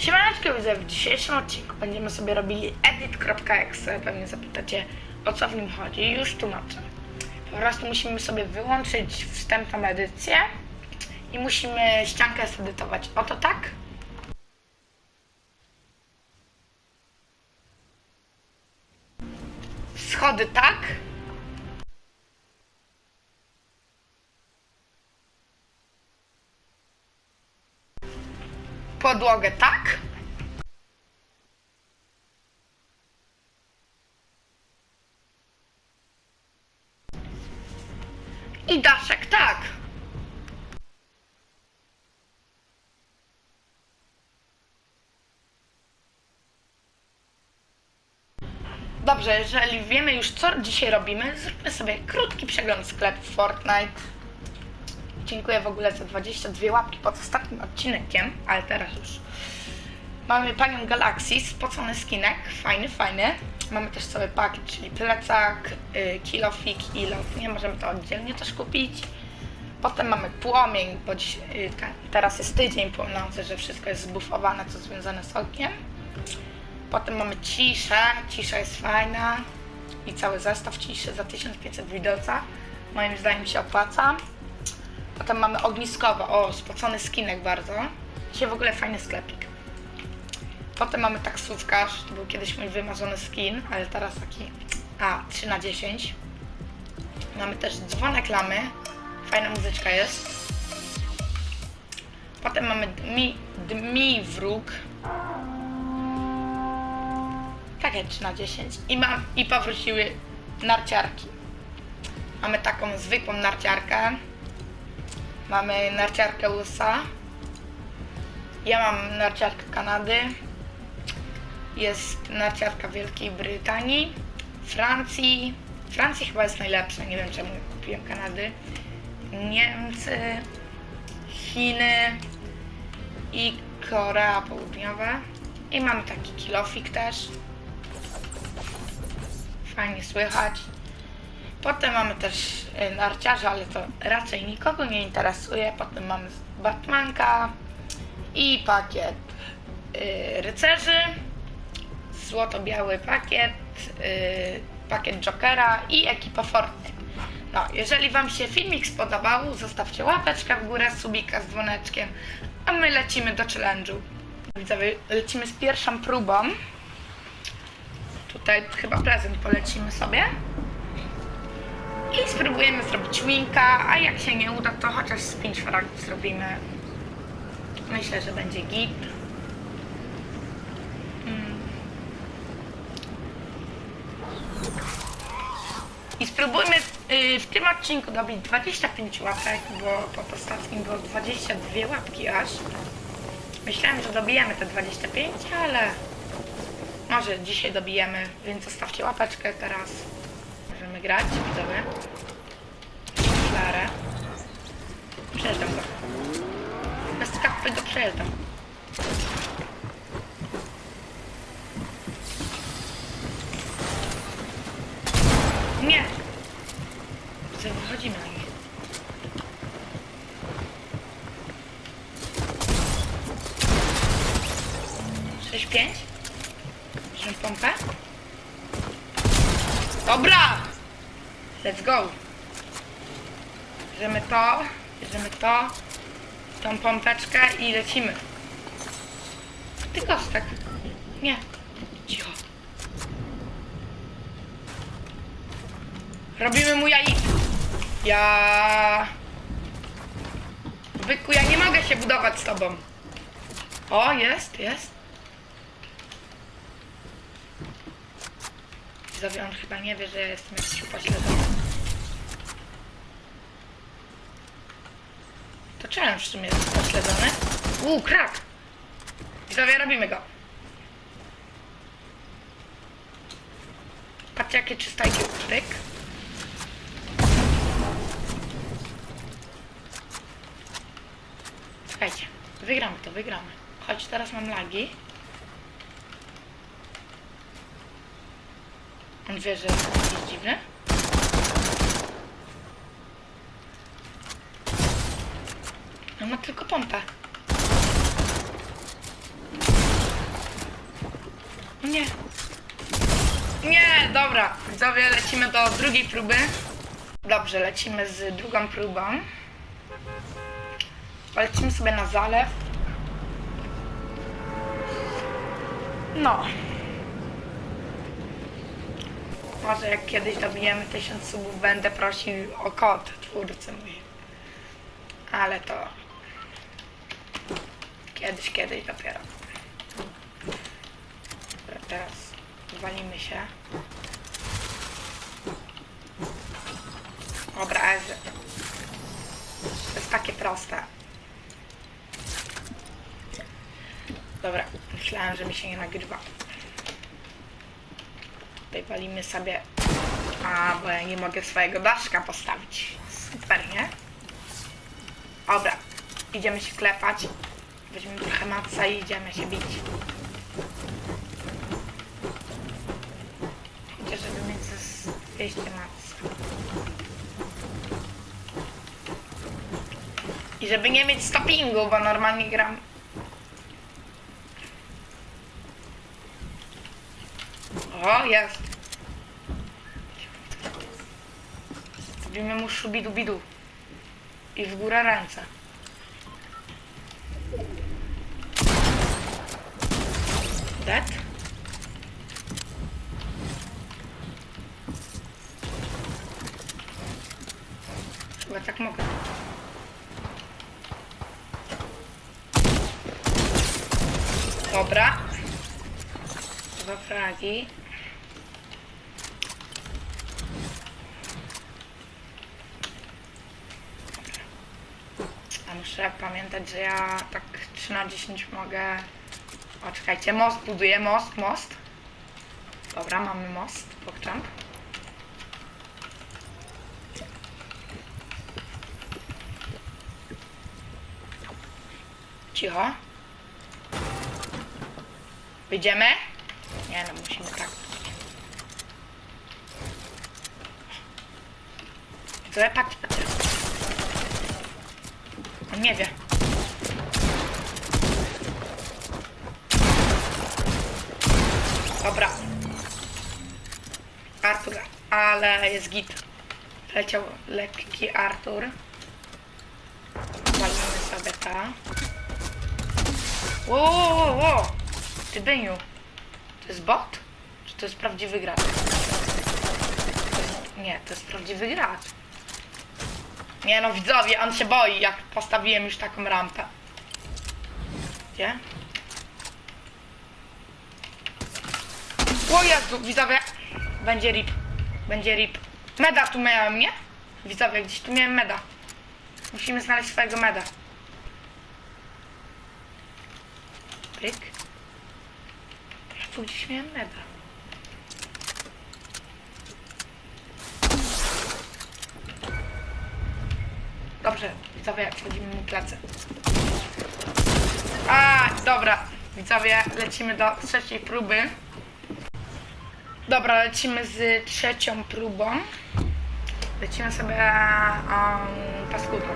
Siemaneczko widzę, w dzisiejszym odcinku będziemy sobie robili edit.exe. Pewnie zapytacie o co w nim chodzi. Już tłumaczę. Po prostu musimy sobie wyłączyć wstępną edycję i musimy ściankę zedytować. Oto tak. Schody tak. Podłogę tak. I daszek tak. Dobrze, jeżeli wiemy już co dzisiaj robimy, zróbmy sobie krótki przegląd sklepu Fortnite. Dziękuję w ogóle za 22 łapki pod ostatnim odcinkiem, ale teraz już. Mamy panią Galaxy, spocony skinek, fajny, fajny. Mamy też cały pakiet, czyli plecak, y, kilofik i lot. Nie możemy to oddzielnie też kupić. Potem mamy płomień, bo dziś, y, te, teraz jest tydzień płonący, że wszystko jest zbufowane, co związane z ogniem. Potem mamy ciszę, cisza jest fajna i cały zestaw ciszy za 1500 widelca. Moim zdaniem się opłaca. Potem mamy ogniskowo, o, spocony skinek bardzo. Dzisiaj w ogóle fajny sklepik. Potem mamy taksówkarz, to był kiedyś mój wymarzony skin, ale teraz taki, a, 3 na 10. Mamy też dzwonek lamy, fajna muzyczka jest. Potem mamy dmi, dmi wróg, takie 3 na 10. I, mam, I powróciły narciarki. Mamy taką zwykłą narciarkę. Mamy narciarkę USA. Ja mam narciarkę Kanady. Jest narciarka Wielkiej Brytanii. Francji. Francji chyba jest najlepsza. Nie wiem czemu kupiłem Kanady. Niemcy. Chiny. I Korea Południowa. I mamy taki kilofik też fajnie słychać. Potem mamy też y, narciarza, ale to raczej nikogo nie interesuje. Potem mamy Batmanka i pakiet y, rycerzy, złoto-biały pakiet, y, pakiet Jokera i ekipa Fortnite. No, jeżeli Wam się filmik spodobał, zostawcie łapeczkę w górę, subika z dzwoneczkiem, a my lecimy do challenge'u. Widzowie, lecimy z pierwszą próbą. Tutaj chyba prezent polecimy sobie. I spróbujemy zrobić winka, a jak się nie uda, to chociaż z 5 fragów zrobimy. Myślę, że będzie git. Mm. I spróbujmy y, w tym odcinku dobić 25 łapek, bo po ostatnim było 22 łapki aż. Myślałem, że dobijemy te 25, ale może dzisiaj dobijemy, więc zostawcie łapeczkę teraz. Możemy grać, widzowie. Klarę. Przejeżdżam go. Bez kapy go przejeżdżam. Nie! Co wychodzimy na nich. Sześć, pięć? Bierzemy pompę? Dobra! Let's go! Bierzemy to, bierzemy to, tą pompeczkę i lecimy. Ty kostek. Nie. Cicho. Robimy mu jajko. Ja... Byku, ja nie mogę się budować z tobą. O, jest, jest. Widzowie, on chyba nie wie, że ja jestem jakiś upośledzony. To challenge w sumie jest upośledzony. Uuu, krak! Widzowie, robimy go. Patrzcie, jakie czystajki pyk. Słuchajcie, wygramy to, wygramy. Choć teraz mam lagi. On wie, że jest dziwny. On ma tylko pompę. Nie. Nie, dobra. Widzowie, lecimy do drugiej próby. Dobrze, lecimy z drugą próbą. Lecimy sobie na zalew. No. Może jak kiedyś dobijemy tysiąc subów, będę prosił o kod twórcy mój. Ale to... Kiedyś, kiedyś dopiero. Dobra, Teraz walimy się. Dobra, Ezy. To jest takie proste. Dobra, myślałem, że mi się nie nagrywa. Tutaj walimy sobie... A, bo ja nie mogę swojego daszka postawić. Super, nie? Dobra, idziemy się klepać. Weźmiemy trochę matca i idziemy się bić. Chociaż żeby mieć ze 200 matca. I żeby nie mieć stoppingu, bo normalnie gram O, jest. Robimy mu szubidu-bidu. I w górę ręce. Dead? Chyba tak mogę. Dobra. Dwa fragi. A muszę pamiętać, że ja tak 3 na 10 mogę... O, most buduję, most, most. Dobra, mamy most, pokczam. Cicho. Wyjdziemy? Nie no, musimy tak. Co ja patrz, patrz. Nie wie. Dobra. Artur, ale jest git. Leciał lekki Artur. Walimy sobie ta. Ło, ło, ło. Ty Byniu. To jest bot? Czy to jest prawdziwy gracz? Nie, to jest prawdziwy gracz. Nie no, widzowie, on się boi, jak postawiłem już taką rampę. Gdzie? O Jezu, widzowie. Będzie rip. Będzie rip. Meda tu miałem, nie? Widzowie, gdzieś tu miałem meda. Musimy znaleźć swojego meda. Pyk. Ja tu gdzieś miałem meda. Dobrze, widzowie, wchodzimy mu plecy. A, dobra, widzowie, lecimy do trzeciej próby. Dobra, lecimy z trzecią próbą. Lecimy sobie um, paskudną.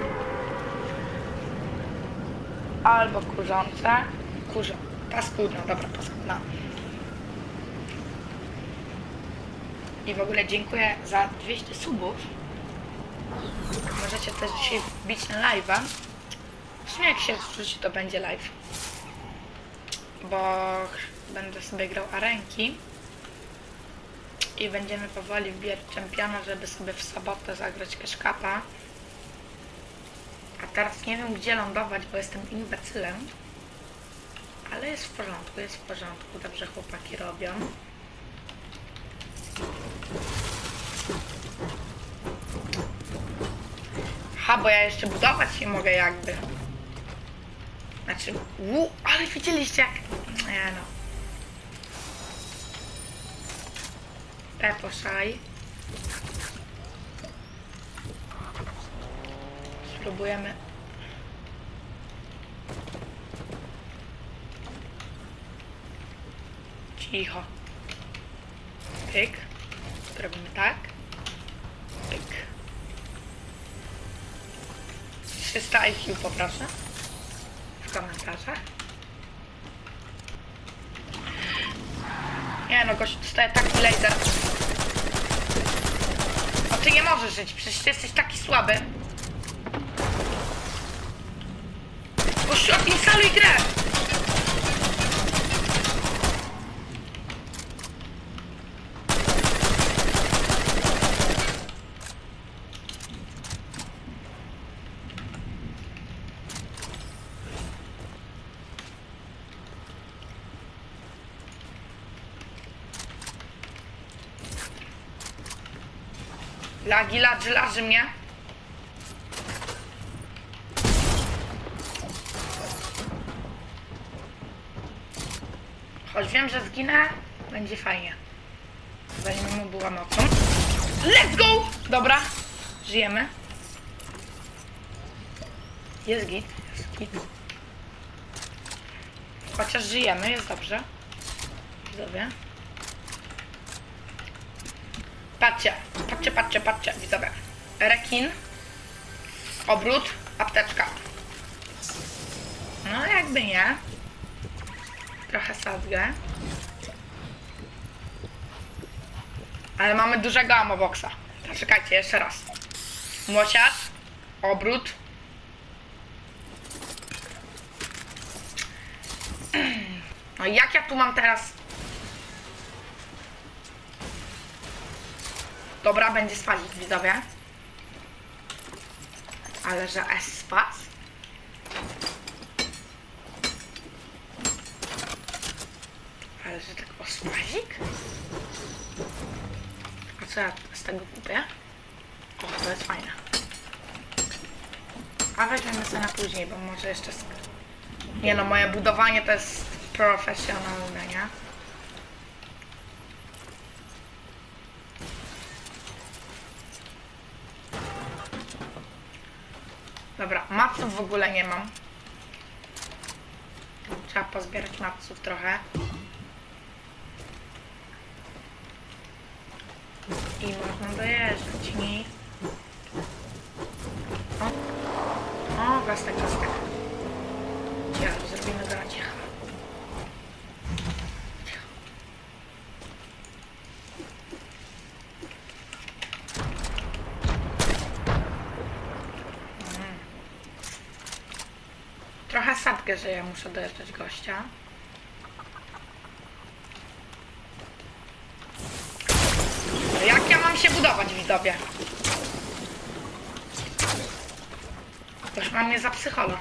Albo kurzące. Kurzą. Paskudna, dobra, paskudna. I w ogóle dziękuję za 200 subów. Możecie też dzisiaj wbić na live'a. W sumie jak się wrzuci, to będzie live. Bo będę sobie grał arenki. I będziemy powoli wbijać czempiona, żeby sobie w sobotę zagrać kaszkapa. A teraz nie wiem gdzie lądować, bo jestem imbecylem. Ale jest w porządku, jest w porządku. Dobrze chłopaki robią. Ha, bo ja jeszcze budować nie mogę jakby. Znaczy, uu, ale widzieliście jak... Nie no. Pepo Szaj. Spróbujemy. Cicho. Pyk. Robimy tak. Pyk. 300 IQ poproszę. W komentarzach. Nie no, gość dostaje taki laser. A ty nie możesz żyć, przecież ty jesteś taki słaby. Gościu, odinstaluj grę! Lagi, ladży, laży mnie. Choć wiem, że zginę, będzie fajnie. Zanim mu była nocą. Let's go! Dobra, żyjemy. Jest git, jest git. Chociaż żyjemy, jest dobrze. Widzowie. Patrzcie, patrzcie, patrzcie, patrzcie, widzowie. Rekin, obrót, apteczka. No jakby nie. Trochę sadgę. Ale mamy dużego amoboxa. To czekajcie, jeszcze raz. Młosiarz, obrót. No jak ja tu mam teraz Dobra, będzie spalić widzowie. Ale że S spas. Ale że tak o spazik? A co ja z tego kupię? O, to jest fajne. A weźmiemy sobie na później, bo może jeszcze... Nie no, moje budowanie to jest profesjonalne, nie? Dobra, maców w ogóle nie mam. Trzeba pozbierać maców trochę. I można dojeżdżać nich. O, o gastek, gastek. Cicho, zrobimy go na cicho. Cicho. Sadkę, że ja muszę dojeżdżać gościa. No Jak ja mam się budować, widzowie? Ktoś ma mnie za psychola.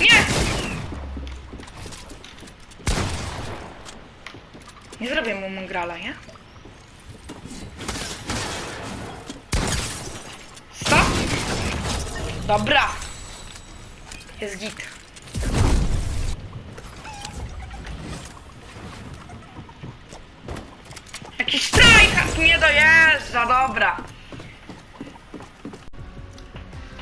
Nie! Nie zrobię mu mongrala, nie? Dobra. Jest git. Jakiś strajk tu nie dojeżdża, dobra.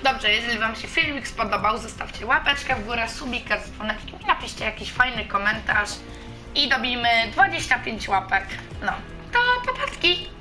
Dobrze, jeżeli Wam się filmik spodobał, zostawcie łapeczkę w górę, subika z dzwoneczkiem, napiszcie jakiś fajny komentarz i dobijmy 25 łapek. No, to popatki!